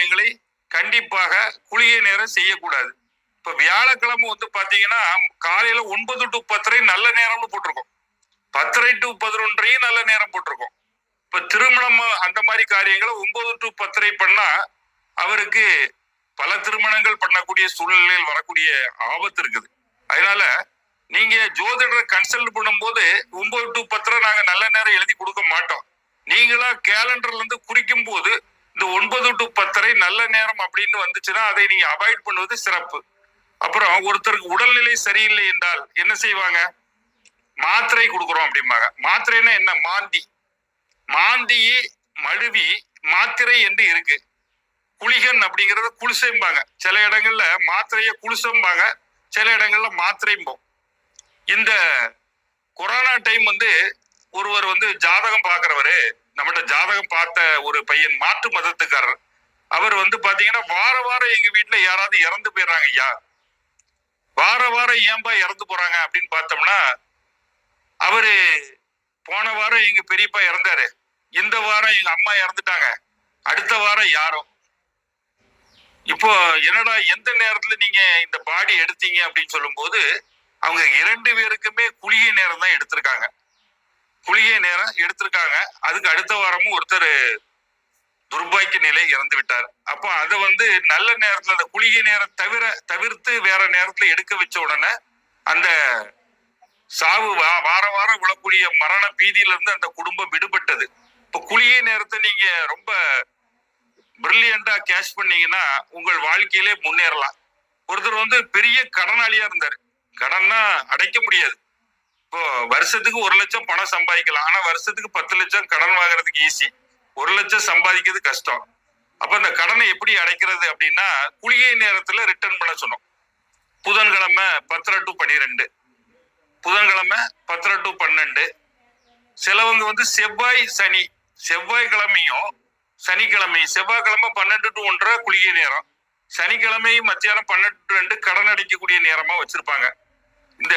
காரியங்களை கண்டிப்பாக குளிகை நேரம் செய்யக்கூடாது. இப்ப வியாழக்கிழமை வந்து பாத்தீங்கன்னா காலையில ஒன்பது டு பத்தரை நல்ல நேரம்னு போட்டிருக்கோம். பத்தரை டு பதினொன்றையும் நல்ல நேரம் போட்டிருக்கோம். இப்ப திருமணம் அந்த மாதிரி காரியங்களை ஒன்பது டு பத்தரை பண்ணா அவருக்கு பல திருமணங்கள் பண்ணக்கூடிய சூழ்நிலையில் வரக்கூடிய ஆபத்து இருக்குது. அதனால நீங்க ஜோதிடரை கன்சல்ட் பண்ணும்போது ஒன்பது டு பத்தரை நாங்க நல்ல நேரம் எழுதி கொடுக்க மாட்டோம். நீங்களா கேலண்டர்ல இருந்து குறிக்கும் போது இந்த ஒன்பது டு பத்தரை நல்ல நேரம் அப்படின்னு வந்துச்சுன்னா அதை நீங்க அவாய்ட் பண்ணுவது சிறப்பு. அப்புறம் ஒருத்தருக்கு உடல்நிலை சரியில்லை என்றால் என்ன செய்வாங்க? மாத்திரை கொடுக்குறோம் அப்படிம்பாங்க. மாத்திரைன்னா என்ன? மாந்தி. மாந்தியை மழுவி மாத்திரை என்று இருக்கு. குளிகன் அப்படிங்கறத குளிசைம்பாங்க. சில இடங்கள்ல மாத்திரைய குளிசம்பாங்க. சில இடங்கள்ல மாத்திரைம்போம். இந்த கொரோனா டைம் வந்து ஒருவர் வந்து ஜாதகம் பாக்குறவரு நம்மகிட்ட ஜாதகம் பார்த்த ஒரு பையன் மாற்று மதத்துக்காரர். அவர் வந்து பாத்தீங்கன்னா வார வாரம் எங்க வீட்டுல யாராவது இறந்து போயிடுறாங்க ஐயா. வார வாரம் ஏன்பா இறந்து போறாங்க அப்படின்னு பார்த்தோம்னா அவரு போன வாரம் எங்க பெரியப்பா இறந்தாரு. இந்த வாரம் எங்க அம்மா இறந்துட்டாங்க. அடுத்த வாரம் யாரும். இப்போ என்னடா எந்த நேரத்துல நீங்க இந்த பாடி எடுத்தீங்க அப்படின்னு சொல்லும்போது அவங்க இரண்டு பேருக்குமே குளிய நேரம் தான் எடுத்திருக்காங்க. குளிகை நேரம் எடுத்திருக்காங்க. அதுக்கு அடுத்த வாரமும் ஒருத்தர் துர்பாக்கிய நிலை இறந்து விட்டார். அப்போ அதை வந்து நல்ல நேரத்துல அந்த குளிகை நேரம் தவிர தவிர்த்து வேற நேரத்துல எடுக்க வச்ச உடனே அந்த சாவு வா- வார வாரம் விழக்கூடிய மரண பீதியில இருந்து அந்த குடும்பம் விடுபட்டது. இப்போ குளிகை நேரத்தை நீங்க ரொம்ப பிரில்லியண்டா கேஷ் பண்ணீங்கன்னா உங்கள் வாழ்க்கையிலே முன்னேறலாம். ஒருத்தர் வந்து பெரிய கடனாளியா இருந்தார். கடன்னா அடைக்க முடியாது. வருஷத்துக்கு ஒரு லட்சம் பணம் சம்பாதிக்கலாம். ஆனா வருஷத்துக்கு பத்து லட்சம் கடன் வாங்குறதுக்கு ஈஸி ஒரு லட்சம் சம்பாதிக்கிறது கஷ்டம். அப்ப இந்த கடனை எப்படி அடைக்கிறது அப்படின்னா குளிகை நேரத்துல ரிட்டர்ன் பண்ண சொன்னோம். புதன்கிழமை பத்தரை டு பன்னிரெண்டு. புதன்கிழமை பத்தரை டு பன்னெண்டு. சிலவங்க வந்து செவ்வாய் சனி. செவ்வாய்க்கிழமையும் சனிக்கிழமை. செவ்வாய்க்கிழமை பன்னெண்டு டு ஒன்றரை குளிகை நேரம். சனிக்கிழமையும் மத்தியானம் பன்னெண்டு டு ரெண்டு கடன் அடைக்கக்கூடிய நேரமா வச்சிருப்பாங்க. இந்த